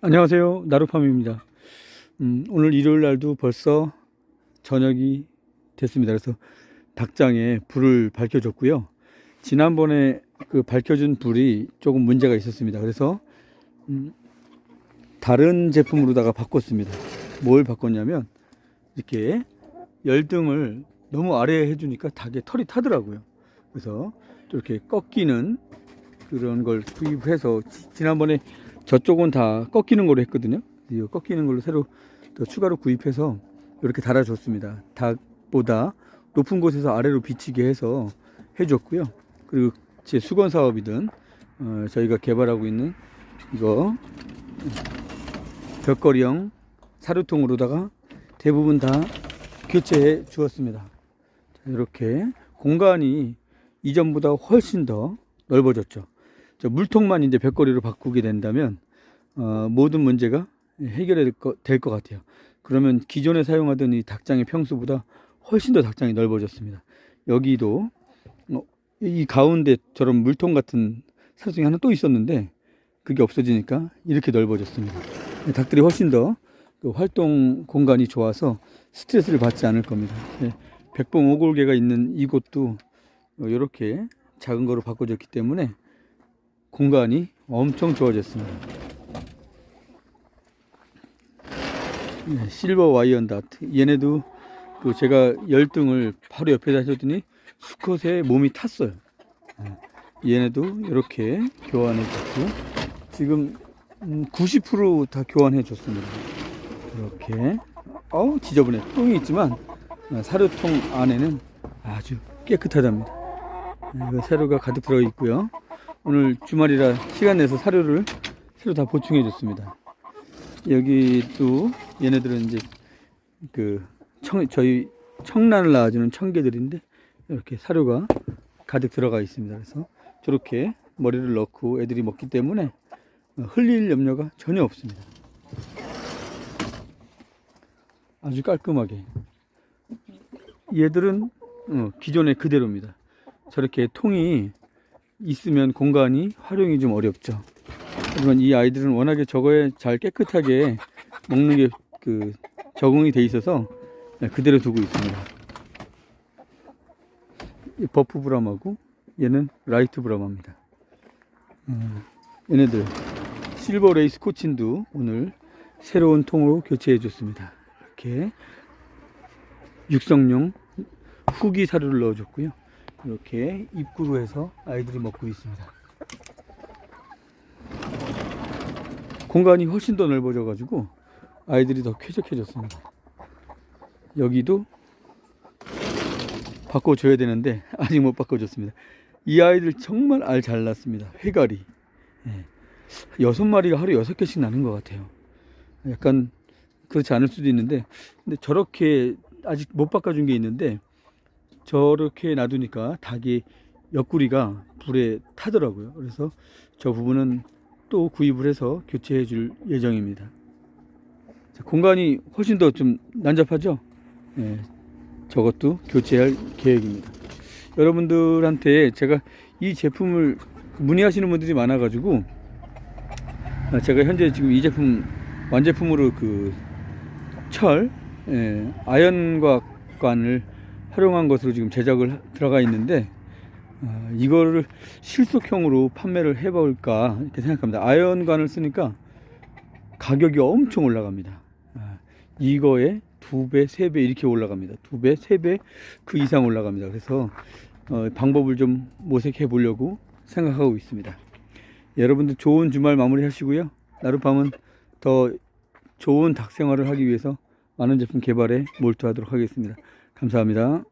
안녕하세요. 나루팜입니다. 음, 오늘 일요일 날도 벌써 저녁이 됐습니다. 그래서 닭장에 불을 밝혀줬고요. 지난번에 그 밝혀준 불이 조금 문제가 있었습니다. 그래서 음, 다른 제품으로다가 바꿨습니다. 뭘 바꿨냐면 이렇게 열등을 너무 아래에 해주니까 닭에 털이 타더라고요. 그래서 이렇게 꺾이는 그런 걸 구입해서 지- 지난번에 저쪽은 다 꺾이는 걸로 했거든요. 이 꺾이는 걸로 새로 또 추가로 구입해서 이렇게 달아줬습니다. 닭보다 높은 곳에서 아래로 비치게 해서 해줬고요. 그리고 제 수건 사업이든 어, 저희가 개발하고 있는 이거 벽걸이형 사료통으로다가 대부분 다 교체해 주었습니다. 자, 이렇게 공간이 이전보다 훨씬 더 넓어졌죠. 저 물통만 이제 벽걸이로 바꾸게 된다면 어, 모든 문제가 해결될 것, 될것 같아요. 그러면 기존에 사용하던 이 닭장의 평수보다 훨씬 더 닭장이 넓어졌습니다. 여기도 어, 이 가운데 저런 물통 같은 사정이 하나 또 있었는데 그게 없어지니까 이렇게 넓어졌습니다. 닭들이 훨씬 더 그 활동 공간이 좋아서 스트레스를 받지 않을 겁니다. 예, 백봉 오골개가 있는 이곳도 이렇게 작은 거로 바꿔줬기 때문에 공간이 엄청 좋아졌습니다. 예, 실버 와이언 다트 얘네도 그 제가 열등을 바로 옆에다 해줬더니 수컷의 몸이 탔어요. 예, 얘네도 이렇게 교환해 줬고 지금 90%다 교환해 줬습니다. 이렇게 어우 지저분해 똥이 있지만 어, 사료통 안에는 아주 깨끗하답니다. 네, 사료가 가득 들어 있고요. 오늘 주말이라 시간 내서 사료를 새로 다 보충해 줬습니다. 여기도 얘네들은 이제 그 청, 저희 청란을 낳아주는 청개들인데 이렇게 사료가 가득 들어가 있습니다. 그래서 저렇게 머리를 넣고 애들이 먹기 때문에 어, 흘릴 염려가 전혀 없습니다. 아주 깔끔하게. 얘들은 어, 기존의 그대로입니다. 저렇게 통이 있으면 공간이 활용이 좀 어렵죠. 하지만 이 아이들은 워낙에 저거에 잘 깨끗하게 먹는 게 그 적응이 돼 있어서 네, 그대로 두고 있습니다. 이 버프 브라마고 얘는 라이트 브라마입니다. 음, 얘네들 실버 레이스 코친도 오늘 새로운 통으로 교체해 줬습니다. 이렇게 육성용 후기 사료를 넣어줬고요. 이렇게 입구로 해서 아이들이 먹고 있습니다. 공간이 훨씬 더 넓어져 가지고 아이들이 더 쾌적해졌습니다. 여기도 바꿔줘야 되는데 아직 못 바꿔줬습니다. 이 아이들 정말 알 잘 났습니다. 회갈이 예. 여섯 마리가 하루 여섯 개씩 나는 것 같아요. 약간 그렇지 않을 수도 있는데 근데 저렇게 아직 못 바꿔준 게 있는데 저렇게 놔두니까 닭이 옆구리가 불에 타더라고요. 그래서 저 부분은 또 구입을 해서 교체해 줄 예정입니다. 자, 공간이 훨씬 더 좀 난잡하죠? 예, 저것도 교체할 계획입니다. 여러분들한테 제가 이 제품을 문의하시는 분들이 많아가지고 아, 제가 현재 지금 이 제품 완제품으로 그 철, 예, 아연곽관을 활용한 것으로 지금 제작을 하- 들어가 있는데 아, 이거를 실속형으로 판매를 해볼까 이렇게 생각합니다. 아연관을 쓰니까 가격이 엄청 올라갑니다. 아, 이거에 두 배, 이렇게 올라갑니다. 두 배, 세 배 그 이상 올라갑니다. 그래서 어, 방법을 좀 모색해 보려고 생각하고 있습니다. 여러분들 좋은 주말 마무리 하시고요. 나룻밤은 더 좋은 닭 생활을 하기 위해서 많은 제품 개발에 몰두하도록 하겠습니다. 감사합니다.